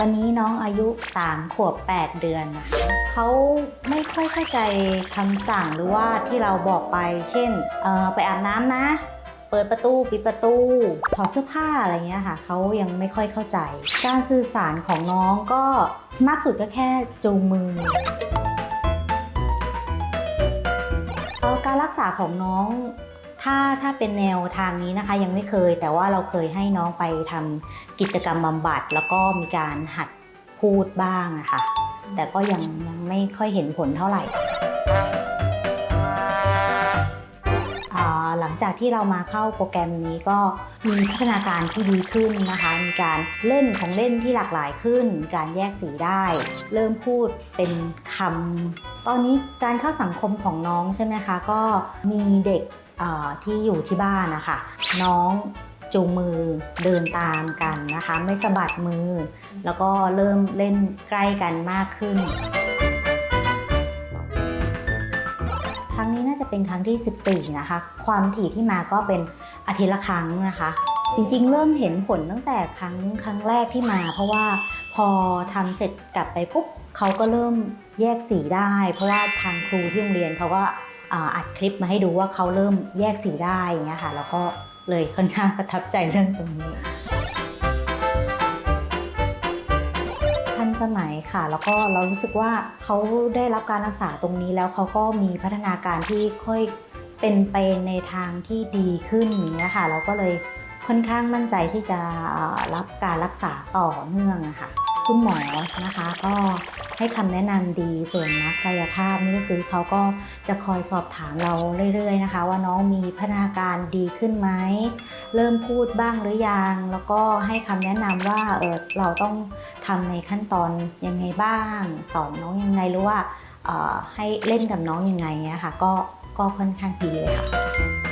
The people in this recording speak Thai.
ตอนนี้น้องอายุ 3 ขวบ 8 เดือนนะคะเขาไม่ค่อยเข้าใจคำสั่งหรือว่าที่เราบอกไป เช่นไปอาบน้ำนะ เปิดประตูปิดประตูถอดเสื้อผ้าอะไรเงี้ยค่ะเขายังไม่ค่อยเข้าใจ การสื่อสารของน้องก็มากสุดก็แค่จูงมืออการรักษาของน้อง ถ้าถ้าเป็นแนวทางนี้นะคะยังไม่เคย แต่ว่าเราเคยให้น้องไปทำกิจกรรมบำบัด แล้วก็มีการหัดพูดบ้างอะค่ะ แต่ก็ยังยังไม่ค่อยเห็นผลเท่าไหร่หลังจากที่เรามาเข้าโปรแกรมนี้ก็มีพัฒนาการที่ดีขึ้นนะคะ มีการเล่นของเล่นที่หลากหลายขึ้น การแยกสีได้ เริ่มพูดเป็นคำตอนนี้การเข้าสังคมของน้องใช่ไหมคะ ก็มีเด็ก ที่อยู่ที่บ้านนะคะ น้องจูงมือเดินตามกันนะคะ ไม่สะบัดมือ แล้วก็เริ่มเล่นใกล้กันมากขึ้น ครั้งนี้น่าจะเป็นครั้งที่ 14 นะคะ ความถี่ที่มาก็เป็นอาทิตย์ละครั้งนะคะ จริงๆ เริ่มเห็นผลตั้งแต่ครั้งครั้งแรกที่มา เพราะว่าพอทำเสร็จกลับไปปุ๊บเขาก็เริ่มแยกสีได้ เพราะว่าทางครูที่โรงเรียนเขาก็ อ่าอัดคลิปมาให้ดูว่าเขาเริ่มแยกสีได้อย่างเงี้ยค่ะ แล้วก็เลยค่อนข้างประทับใจเรื่องตรงนี้ทันสมัยค่ะ แล้วก็เรารู้สึกว่าเขาได้รับการรักษาตรงนี้แล้วเขาก็มีพัฒนาการที่ค่อยเป็นไปในทางที่ดีขึ้นอย่างเงี้ยค่ะ เราก็เลยค่อนข้างมั่นใจที่จะรับการรักษาต่อเนื่องค่ะ คุณหมอนะคะ ก็ให้คำแนะนำดีส่วนนักกายภาพนี่ก็คือเขาก็จะคอยสอบถามเราเรื่อยๆนะคะ ว่าน้องมีพัฒนาการดีขึ้นไหมเริ่มพูดบ้างหรือยัง แล้วก็ให้คำแนะนำว่าเออเราต้องทำในขั้นตอนยังไงบ้าง สอนน้องยังไงหรือว่าเอ่อให้เล่นกับน้องยังไงเนี้ยค่ะก็ก็ค่อนข้างดีเลยค่ะ